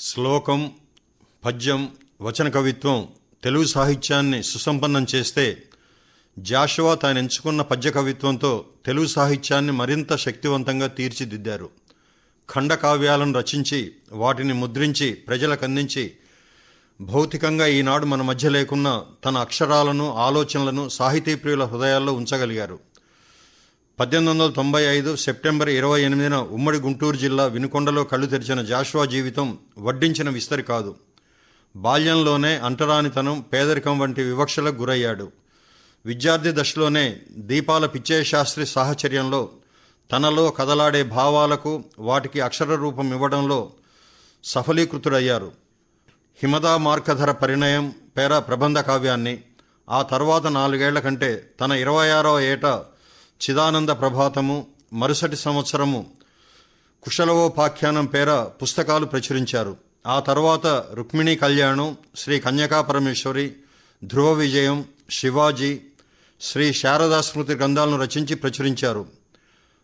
శ్లోకం పద్యం వచన కవిత్వం తెలుగు సాహిత్యాన్ని సుసంపన్నం చేస్తే జాషువా తాను ఎంచుకున్న పద్య కవిత్వంతో తెలుగు సాహిత్యాన్ని మరింత శక్తివంతంగా తీర్చిదిద్దారు. ఖండకావ్యాలను రచించి వాటిని ముద్రించి ప్రజలకు అందించి భౌతికంగా ఈనాడు మన మధ్య లేకున్న తన అక్షరాలను ఆలోచనలను సాహితీ ప్రియుల హృదయాల్లో ఉంచగలిగారు. పద్దెనిమిది వందల తొంభై ఐదు సెప్టెంబర్ ఇరవై ఎనిమిదిన ఉమ్మడి గుంటూరు జిల్లా వినుకొండలో కళ్ళు తెరిచిన జాషువా జీవితం వడ్డించిన విస్తరి కాదు. బాల్యంలోనే అంటరానితనం పేదరికం వంటి వివక్షలకు గురయ్యాడు. విద్యార్థి దశలోనే దీపాల పిచ్చయ్య శాస్త్రి సాహచర్యంలో తనలో కదలాడే భావాలకు వాటికి అక్షర రూపం ఇవ్వడంలో సఫలీకృతుడయ్యారు. హిమదా మార్కధర పరిణయం పేర ప్రబంధ కావ్యాన్ని ఆ తర్వాత నాలుగేళ్ళ కంటే తన ఇరవై ఆరవ ఏట చిదానంద ప్రభాతము మరుసటి సంవత్సరము కుశలవోపాఖ్యానం పేర పుస్తకాలు ప్రచురించారు. ఆ తర్వాత రుక్మిణి కళ్యాణం శ్రీ కన్యకా పరమేశ్వరి ధ్రువ విజయం శివాజీ శ్రీ శారదా స్మృతి గ్రంథాలను రచించి ప్రచురించారు.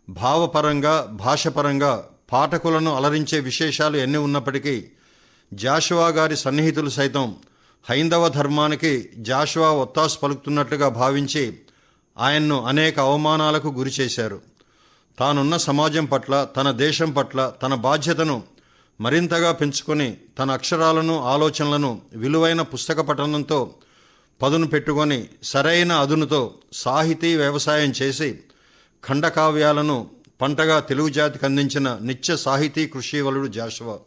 భావపరంగా భాషపరంగా పాఠకులను అలరించే విశేషాలు ఎన్ని ఉన్నప్పటికీ జాషువా గారి సన్నిహితులు సైతం హైందవ ధర్మానికి జాషువా ఒత్తాసు పలుకుతున్నట్లుగా భావించి ఆయన్ను అనేక అవమానాలకు గురి చేశారు. తానున్న సమాజం పట్ల తన దేశం పట్ల తన బాధ్యతను మరింతగా పెంచుకొని తన అక్షరాలను ఆలోచనలను విలువైన పుస్తక పఠనంతో పదును పెట్టుకొని సరైన అదునుతో సాహితీ వ్యవసాయం చేసి ఖండకావ్యాలను పంటగా తెలుగు జాతికి అందించిన నిత్య సాహితీ కృషివలుడు జాషువా.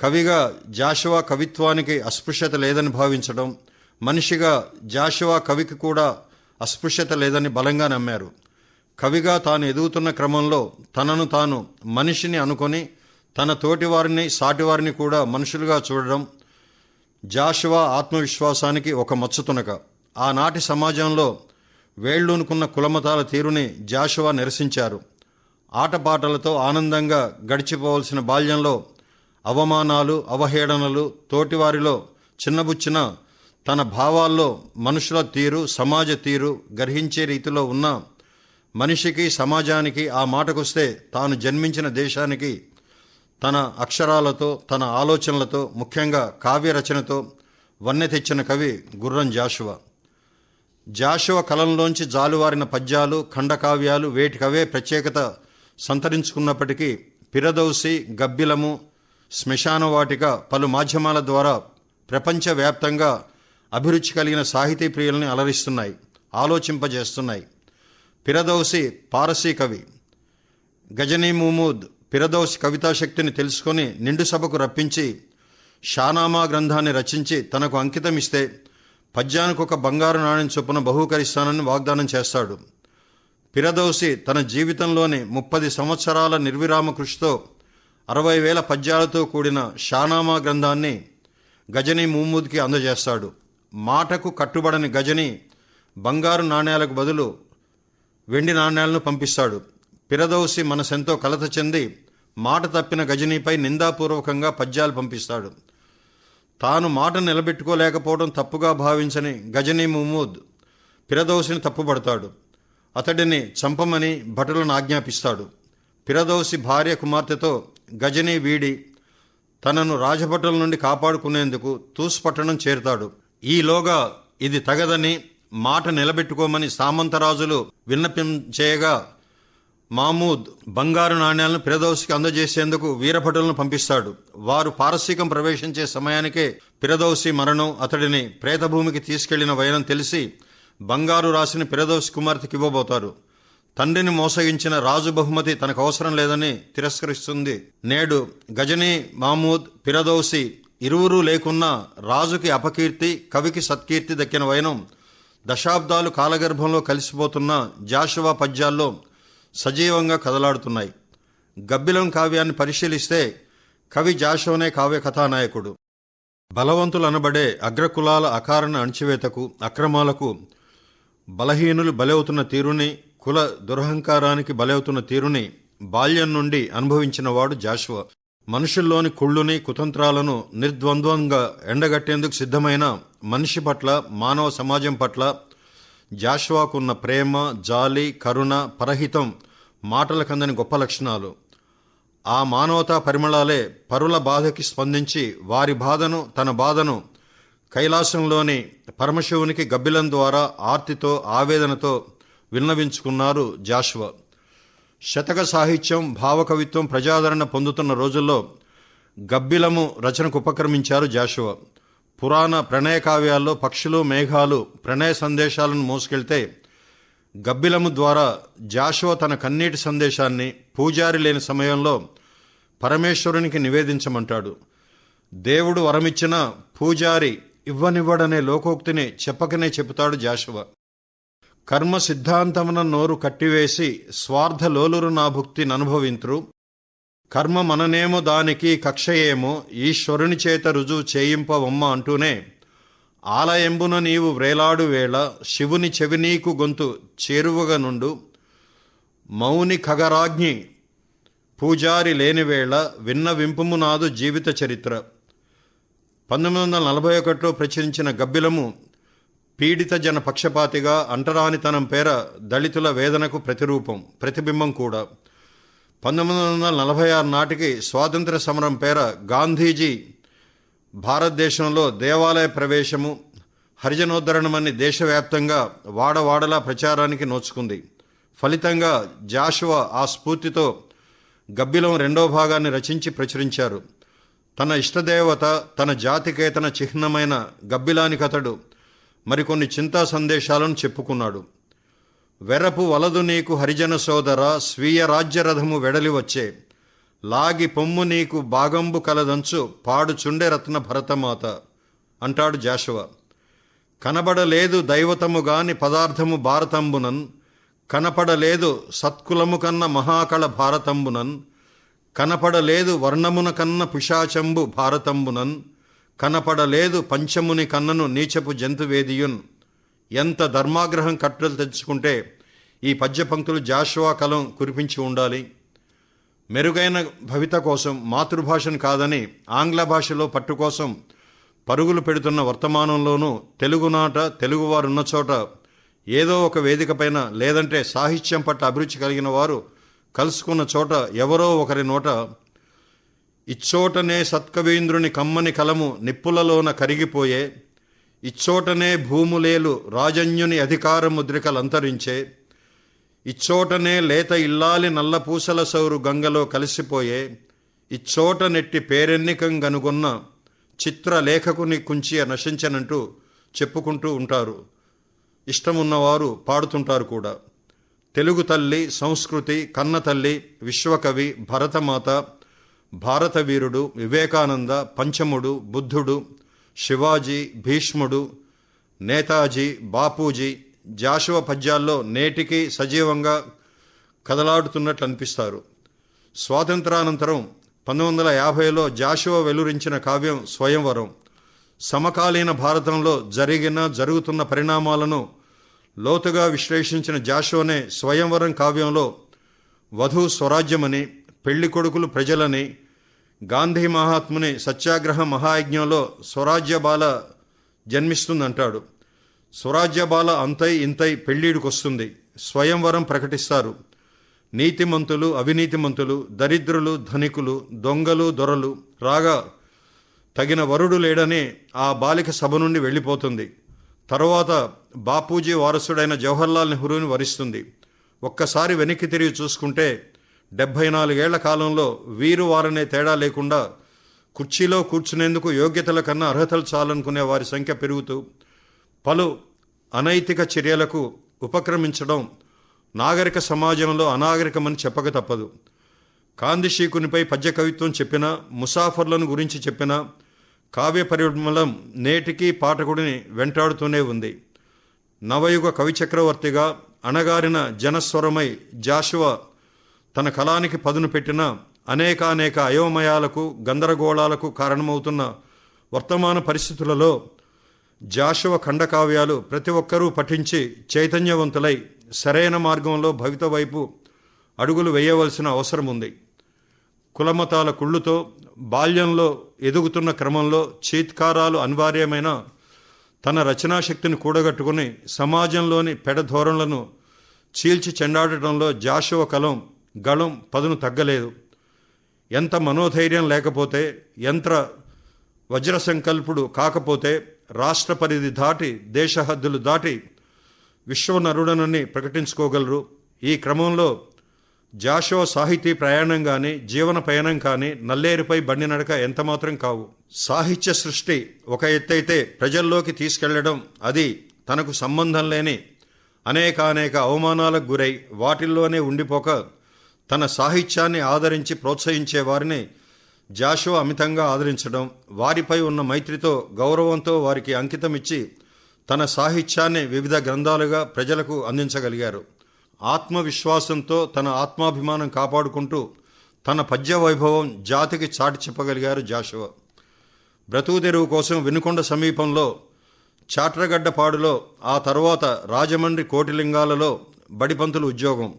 కవిగా జాషువా కవిత్వానికి అస్పృశ్యత లేదని భావించడం మనిషిగా జాషువా కవికి కూడా అస్పృశ్యత లేదని బలంగా నమ్మారు. కవిగా తాను ఎదుగుతున్న క్రమంలో తనను తాను మనిషిని అనుకొని తన తోటివారిని సాటివారిని కూడా మనుషులుగా చూడడం జాషువా ఆత్మవిశ్వాసానికి ఒక మచ్చుతునక. ఆనాటి సమాజంలో వేళ్ళూనుకున్న కులమతాల తీరుని జాషువా నిరసించారు. ఆటపాటలతో ఆనందంగా గడిచిపోవలసిన బాల్యంలో అవమానాలు అవహేళనలు తోటివారిలో చిన్నబుచ్చిన తన భావాల్లో మనుషుల తీరు సమాజ తీరు గ్రహించే రీతిలో ఉన్న మనిషికి సమాజానికి ఆ మాటకొస్తే తాను జన్మించిన దేశానికి తన అక్షరాలతో తన ఆలోచనలతో ముఖ్యంగా కావ్య రచనతో వన్నె తెచ్చిన కవి గుర్రం జాషువ. జాషువ కలంలోంచి జాలువారిన పద్యాలు ఖండకావ్యాలు వేటికవే ప్రత్యేకత సంతరించుకున్నప్పటికీ పిరదౌసి గబ్బిలము శ్మశానవాటిక పలు మాధ్యమాల ద్వారా ప్రపంచవ్యాప్తంగా అభిరుచి కలిగిన సాహితీ ప్రియులను అలరిస్తున్నాయి ఆలోచింపజేస్తున్నాయి. పిరదౌసి పారసీ కవి గజనీ ముమూద్ పిరదౌసి కవితాశక్తిని తెలుసుకొని నిండు సభకు రప్పించి షానామా గ్రంథాన్ని రచించి తనకు అంకితం ఇస్తే పద్యానికి ఒక బంగారు నాణ్యం చొప్పున బహూకరిస్తానని వాగ్దానం చేస్తాడు. పిరదౌసి తన జీవితంలోని ముప్పది సంవత్సరాల నిర్విరామ కృషితో అరవై వేల పద్యాలతో కూడిన షానామా గ్రంథాన్ని గజనీ ముహమ్మద్కి అందజేస్తాడు. మాటకు కట్టుబడని గజని బంగారు నాణేలకు బదులు వెండి నాణేలను పంపిస్తాడు. పిరదోసి మనసెంతో కలత చెంది మాట తప్పిన గజనీపై నిందాపూర్వకంగా పద్యాలు పంపిస్తాడు. తాను మాట నిలబెట్టుకోలేకపోవడం తప్పుగా భావించని గజనీ ముహమ్మద్ పిరదోసిని తప్పుపడతాడు. అతడిని చంపమని భటులను ఆజ్ఞాపిస్తాడు. పిరదోసి భార్య కుమార్తెతో గజనీ వీడి తనను రాజభటుల నుండి కాపాడుకునేందుకు తూసుపట్టణం చేరుతాడు. ఈలోగా ఇది తగదని మాట నిలబెట్టుకోమని సామంతరాజులు విన్నపించేయగా మామూద్ బంగారు నాణ్యాలను పిరదౌసికి అందజేసేందుకు వీరభటులను పంపిస్తాడు. వారు పారసీకం ప్రవేశించే సమయానికే పిరదౌసి మరణం అతడిని ప్రేతభూమికి తీసుకెళ్ళిన వైరం తెలిసి బంగారు రాశిని పిరదౌసి కుమార్తెకి ఇవ్వబోతారు. తండ్రిని మోసగించిన రాజు బహుమతి తనకు అవసరం లేదని తిరస్కరిస్తుంది. నేడు గజనీ మామూద్ పిరదౌసి ఇరువురు లేకున్నా రాజుకి అపకీర్తి కవికి సత్కీర్తి దక్కిన వైనం దశాబ్దాలు కాలగర్భంలో కలిసిపోతున్న జాషువా పద్యాల్లో సజీవంగా కదలాడుతున్నాయి. గబ్బిలం కావ్యాన్ని పరిశీలిస్తే కవి జాషోనే కావ్య కథానాయకుడు. బలవంతులు అనబడే అగ్రకులాల అకారణ అణచివేతకు అక్రమాలకు బలహీనులు బలవుతున్న తీరుని కుల దురహంకారానికి బలవుతున్న తీరుని బాల్యం నుండి అనుభవించినవాడు జాషువా. మనుషుల్లోని కుళ్ళుని కుతంత్రాలను నిర్ద్వంద్వంగా ఎండగట్టేందుకు సిద్ధమైన మనిషి పట్ల మానవ సమాజం పట్ల జాష్వాకున్న ప్రేమ జాలి కరుణ పరహితం మాటల కందని గొప్ప లక్షణాలు. ఆ మానవతా పరిమళాలే పరుల బాధకి స్పందించి వారి బాధను తన బాధను కైలాసంలోని పరమశివునికి గబ్బిలం ద్వారా ఆర్తితో ఆవేదనతో విన్నవించుకున్నారు జాష్వా. శతక సాహిత్యం భావకవిత్వం ప్రజాదరణ పొందుతున్న రోజుల్లో గబ్బిలము రచనకు ఉపక్రమించారు జాషువా. పురాణ ప్రణయ కావ్యాల్లో పక్షులు మేఘాలు ప్రణయ సందేశాలను మోసుకెళ్తే గబ్బిలము ద్వారా జాషువ తన కన్నీటి సందేశాన్ని పూజారి లేని సమయంలో పరమేశ్వరునికి నివేదించమంటాడు. దేవుడు వరమిచ్చిన పూజారి ఇవ్వనివ్వడనే లోకోక్తిని చెప్పకనే చెబుతాడు జాషువ. కర్మ సిద్ధాంతమున నోరు కట్టివేసి స్వార్థ లోలురు నా భుక్తి ననుభవింతురు. కర్మ మననేమో దానికి కక్షయేమో ఈశ్వరుని చేత రుజువు చేయింపవమ్మ అంటూనే ఆలయంబున నీవు వ్రేలాడు వేళ శివుని చెవినీకు గొంతు చేరువగా నుండు మౌని ఖగరాజ్ఞి పూజారి లేని వేళ విన్న వింపుమునాదు జీవిత చరిత్ర. పంతొమ్మిది వందల నలభై ఒకటిలో ప్రచురించిన గబ్బిలము పీడిత జన పక్షపాతిగా అంటరానితనం పేర దళితుల వేదనకు ప్రతిరూపం ప్రతిబింబం కూడా. పంతొమ్మిది వందల నలభై ఆరు నాటికి స్వాతంత్ర సమరం పేర గాంధీజీ భారతదేశంలో దేవాలయ ప్రవేశము హరిజనోద్ధరణమని దేశవ్యాప్తంగా వాడవాడలా ప్రచారానికి నోచుకుంది. ఫలితంగా జాషువా ఆ స్ఫూర్తితో గబ్బిలం రెండో భాగాన్ని రచించి ప్రచురించారు. తన ఇష్టదేవత తన జాతికేతన చిహ్నమైన గబ్బిలానికతడు మరికొన్ని చింతా సందేశాలను చెప్పుకున్నాడు. వెరపు వలదు నీకు హరిజన సోదర స్వీయ రాజ్యరథము వెడలి వచ్చే. లాగి పొమ్ము నీకు బాగంబు కలదంచు పాడుచుండె రత్న భరతమాత అంటాడు జాషువ. కనబడలేదు దైవతము గాని పదార్థము భారతంబునన్ కనపడలేదు సత్కులము కన్న మహాకళ భారతంబునన్ కనపడలేదు వర్ణమున కన్న పిశాచంబు భారతంబునన్ కనపడలేదు పంచముని కన్నను నీచపు జంతువేదియున్. ఎంత ధర్మాగ్రహం కట్టలు తెచ్చుకుంటే ఈ పద్య పంక్తులు జాషువా కలం కురిపించి ఉండాలి. మెరుగైన భవిత కోసం మాతృభాషను కాదని ఆంగ్ల భాషలో పట్టు కోసం పరుగులు పెడుతున్న వర్తమానంలోనూ తెలుగునాట తెలుగువారున్న చోట ఏదో ఒక వేదికపైన లేదంటే సాహిత్యం పట్ల అభిరుచి కలిగిన వారు కలుసుకున్న చోట ఎవరో ఒకరి నోట ఇచ్చోటనే సత్కవీంద్రుని కమ్మని కలము నిప్పులలోన కరిగిపోయే ఇచ్చోటనే భూములేలు రాజన్యుని అధికార ముద్రికలంతరించే ఇచ్చోటనే లేత ఇల్లాలి నల్లపూసల సౌరు గంగలో కలిసిపోయే ఇచ్చోట నెట్టి పేరెన్నికం గనుగొన్న చిత్రలేఖకుని కుంచియ నశించనంటూ చెప్పుకుంటూ ఉంటారు. ఇష్టమున్నవారు పాడుతుంటారు కూడా. తెలుగు తల్లి సంస్కృతి కన్నతల్లి విశ్వకవి భరతమాత భారత వీరుడు వివేకానంద పంచముడు బుద్ధుడు శివాజీ భీష్ముడు నేతాజీ బాపూజీ జాషువ పద్యాల్లో నేటికి సజీవంగా కదలాడుతున్నట్లు అనిపిస్తారు స్వాతంత్రానంతరం పంతొమ్మిది వందల యాభైలో జాషువ వెలువరించిన కావ్యం స్వయంవరం. సమకాలీన భారతంలో జరిగిన జరుగుతున్న పరిణామాలను లోతుగా విశ్లేషించిన జాషువనే స్వయంవరం కావ్యంలో వధు స్వరాజ్యమని పెళ్ళి కొడుకులు ప్రజలని గాంధీ మహాత్ముని సత్యాగ్రహ మహాయజ్ఞంలో స్వరాజ్య బాల జన్మిస్తుందంటాడు. స్వరాజ్య బాల అంతై ఇంతై పెళ్ళీడుకొస్తుంది స్వయంవరం ప్రకటిస్తారు. నీతిమంతులు అవినీతిమంతులు దరిద్రులు ధనికులు దొంగలు దొరలు రాగా తగిన వరుడు లేడని ఆ బాలిక సభ నుండి వెళ్ళిపోతుంది. తరువాత బాపూజీ వారసుడైన జవహర్లాల్ నెహ్రూని వరిస్తుంది. ఒక్కసారి వెనక్కి తిరిగి చూసుకుంటే డెబ్భై నాలుగేళ్ళ కాలంలో వీరు వారనే తేడా లేకుండా కుర్చీలో కూర్చునేందుకు యోగ్యతల కన్నా అర్హతలు చాలనుకునే వారి సంఖ్య పెరుగుతూ పలు అనైతిక చర్యలకు ఉపక్రమించడం నాగరిక సమాజంలో అనాగరికమని చెప్పక తప్పదు. కాందిశీకునిపై పద్య కవిత్వం చెప్పిన ముసాఫర్లను గురించి చెప్పిన కావ్య పరిమళం నేటికి పాఠకుడిని వెంటాడుతూనే ఉంది. నవయుగ కవిచక్రవర్తిగా అణగారిన జనస్వరమై జాషువా తన కళానికి పదును పెట్టిన అనేకానేక అయోమయాలకు గందరగోళాలకు కారణమవుతున్న వర్తమాన పరిస్థితులలో జాషువ ఖండకావ్యాలు ప్రతి ఒక్కరూ పఠించి చైతన్యవంతులై సరైన మార్గంలో భవిత వైపు అడుగులు వేయవలసిన అవసరం ఉంది కులమతాల కుళ్ళుతో బాల్యంలో ఎదుగుతున్న క్రమంలో చీత్కారాలు అనివార్యమైన తన రచనాశక్తిని కూడగట్టుకుని సమాజంలోని పెడధోరణులను చీల్చి చెండాడటంలో జాషువ కలం గళం పదును తగ్గలేదు. ఎంత మనోధైర్యం లేకపోతే యంత్ర వజ్ర సంకల్పుడు కాకపోతే రాష్ట్ర పరిధి దాటి దేశ హద్దులు దాటి విశ్వనరుడనని ప్రకటించుకోగలరు. ఈ క్రమంలో జాషో సాహితీ ప్రయాణం కానీ జీవన పయనం కానీ నల్లేరుపై బండి నడక ఎంతమాత్రం కావు. సాహిత్య సృష్టి ఒక ఎత్తైతే ప్రజల్లోకి తీసుకెళ్ళడం అది తనకు సంబంధం లేని అనేకానేక అవమానాలకు గురై వాటిల్లోనే ఉండిపోక తన సాహిత్యాన్ని ఆదరించి ప్రోత్సహించే వారిని జాషో అమితంగా ఆదరించడం వారిపై ఉన్న మైత్రితో గౌరవంతో వారికి అంకితం ఇచ్చి తన సాహిత్యాన్ని వివిధ గ్రంథాలుగా ప్రజలకు అందించగలిగారు. ఆత్మవిశ్వాసంతో తన ఆత్మాభిమానం కాపాడుకుంటూ తన పద్య వైభవం జాతికి చాటి చెప్పగలిగారు జాషువ. బ్రతుకుదెరువు కోసం వెనుకొండ సమీపంలో చాట్రగడ్డపాడులో ఆ తర్వాత రాజమండ్రి కోటిలింగాలలో బడిపంతులు ఉద్యోగం.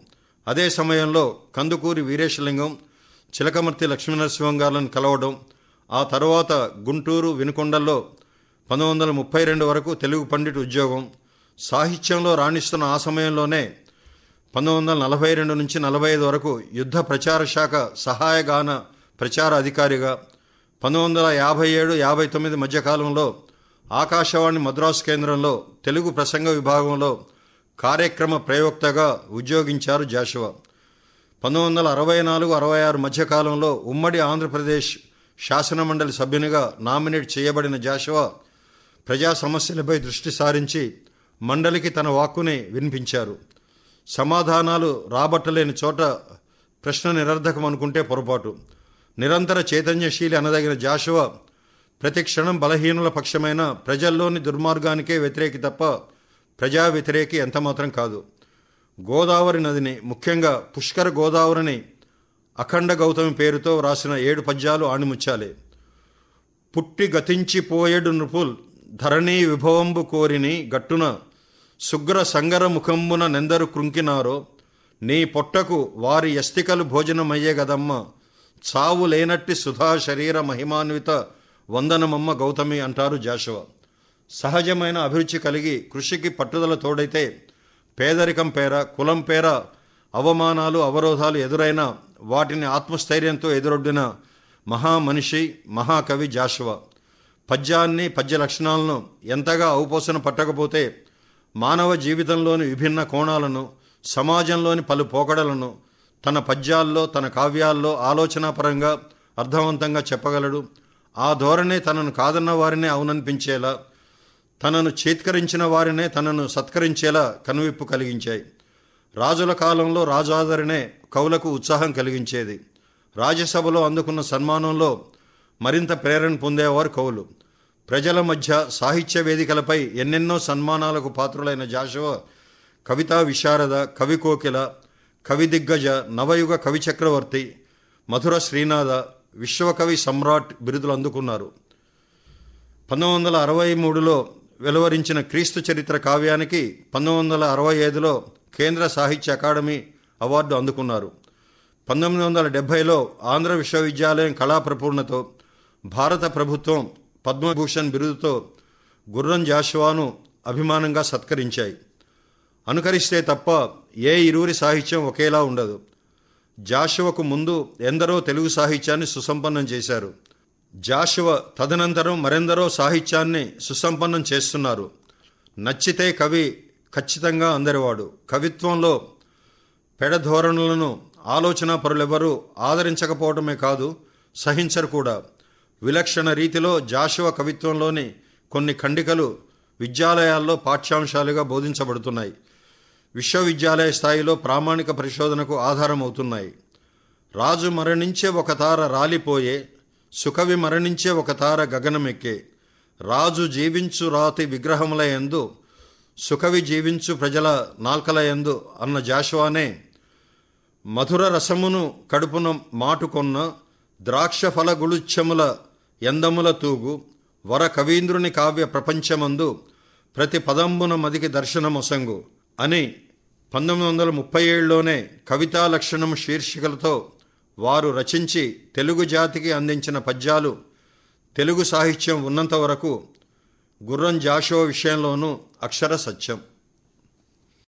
అదే సమయంలో కందుకూరి వీరేశలింగం చిలకమర్తి లక్ష్మీనరసింహం గారిని కలవడం ఆ తర్వాత గుంటూరు వినుకొండల్లో పంతొమ్మిది వందల ముప్పై రెండు వరకు తెలుగు పండిట్ ఉద్యోగం సాహిత్యంలో రాణిస్తున్న ఆ సమయంలోనే పంతొమ్మిది వందల నలభై రెండు నుంచి నలభై ఐదు వరకు యుద్ధ ప్రచార శాఖ సహాయగాన ప్రచార అధికారిగా పంతొమ్మిది వందల యాభై ఏడు యాభై తొమ్మిది మధ్యకాలంలో ఆకాశవాణి మద్రాసు కేంద్రంలో తెలుగు ప్రసంగ విభాగంలో కార్యక్రమ ప్రయోక్తగా ఉద్యోగించారు జాషువా. పంతొమ్మిది వందల అరవై నాలుగు అరవై ఆరు మధ్యకాలంలో ఉమ్మడి ఆంధ్రప్రదేశ్ శాసనమండలి సభ్యునిగా నామినేట్ చేయబడిన జాషువా ప్రజా సమస్యలపై దృష్టి సారించి మండలికి తన వాక్కుని వినిపించారు. సమాధానాలు రాబట్టలేని చోట ప్రశ్న నిరర్ధకం అనుకుంటే పొరపాటు. నిరంతర చైతన్యశీలి అనదగిన జాషువా ప్రతి క్షణం బలహీనుల పక్షమైన ప్రజల్లోని దుర్మార్గానికే వ్యతిరేకి తప్ప ప్రజా వ్యతిరేకి ఎంతమాత్రం కాదు. గోదావరి నదిని ముఖ్యంగా పుష్కర గోదావరిని అఖండ గౌతమి పేరుతో వ్రాసిన ఏడు పద్యాలు ఆణిముచ్చాలి పుట్టి గతించిపోయేడు నృపుల్ ధరణీ విభవంబు కోరిని గట్టున సుగ్ర సంగర ముఖంబున నెందరు కృంకినారో నీ పొట్టకు వారి ఎస్తికలు భోజనమయ్యే గదమ్మ చావు లేనట్టి సుధా శరీర మహిమాన్విత వందనమమ్మ గౌతమి అంటారు జాషువా. సహజమైన అభిరుచి కలిగి కృషికి పట్టుదల తోడైతే పేదరికం పేర కులం పేర అవమానాలు అవరోధాలు ఎదురైన వాటిని ఆత్మస్థైర్యంతో ఎదురొడ్డిన మహామనిషి మహాకవి జాషువ. పద్యాన్ని పద్య లక్షణాలను ఎంతగా ఔపోసన పట్టకపోతే మానవ జీవితంలోని విభిన్న కోణాలను సమాజంలోని పలు పోకడలను తన పద్యాల్లో తన కావ్యాల్లో ఆలోచనాపరంగా అర్థవంతంగా చెప్పగలడు. ఆ ధోరణి తనను కాదన్న వారినే అవుననిపించేలా తనను చేత్కరించిన వారినే తనను సత్కరించేలా కనువిప్పు కలిగించాయి. రాజుల కాలంలో రాజాదరణే కవులకు ఉత్సాహం కలిగించేది. రాజ్యసభలో అందుకున్న సన్మానంలో మరింత ప్రేరణ పొందేవారు కవులు ప్రజల మధ్య సాహిత్య వేదికలపై ఎన్నెన్నో సన్మానాలకు పాత్రులైన జాషువ కవితా విశారద కవి కోకిల కవి దిగ్గజ నవయుగ కవి చక్రవర్తి మధుర శ్రీనాథ విశ్వకవి సమ్రాట్ బిరుదులు అందుకున్నారు. పంతొమ్మిది వందల అరవై మూడులో వెలువరించిన క్రీస్తు చరిత్ర కావ్యానికి పంతొమ్మిది వందల అరవై ఐదులో కేంద్ర సాహిత్య అకాడమీ అవార్డు అందుకున్నారు. పంతొమ్మిది వందల డెబ్భైలో ఆంధ్ర విశ్వవిద్యాలయం కళా ప్రపూర్ణతో భారత ప్రభుత్వం పద్మభూషణ్ బిరుదుతో గుర్రం జాషువాను అభిమానంగా సత్కరించాయి. అనుకరిస్తే తప్ప ఏ ఇరువురి సాహిత్యం ఒకేలా ఉండదు. జాషువకు ముందు ఎందరో తెలుగు సాహిత్యాన్ని సుసంపన్నం చేశారు. జాషువ తదనంతరం మరెందరో సాహిత్యాన్ని సుసంపన్నం చేస్తున్నారు. నచ్చితే కవి ఖచ్చితంగా అందరివాడు. కవిత్వంలో పెడధోరణులను ఆలోచన పరులెవరూ ఆదరించకపోవడమే కాదు సహించరు కూడా. విలక్షణ రీతిలో జాషువ కవిత్వంలోని కొన్ని ఖండికలు విద్యాలయాల్లో పాఠ్యాంశాలుగా బోధించబడుతున్నాయి. విశ్వవిద్యాలయ స్థాయిలో ప్రామాణిక పరిశోధనకు ఆధారమవుతున్నాయి. రాజు మరణించే ఒక తార రాలిపోయే సుఖవి మరణించే ఒక తార గగనమెక్కే. రాజు జీవించు రాతి విగ్రహముల యందు సుఖవి జీవించు ప్రజల నాల్కల ఎందు అన్న జాషువానే మధుర రసమును కడుపున మాటుకొన్న ద్రాక్ష ఫల గుళుచ్చముల ఎందముల తూగు వర కవీంద్రుని కావ్య ప్రపంచమందు ప్రతి పదంబున మదికి దర్శనమొసంగు. అని పంతొమ్మిది వందల ముప్పై ఏడులోనే కవితా లక్షణం శీర్షికలతో వారు రచించి తెలుగు జాతికి అందించిన పద్యాలు తెలుగు సాహిత్యం ఉన్నంత వరకు గుర్రం జాషో విషయంలోనూ అక్షర సత్యం.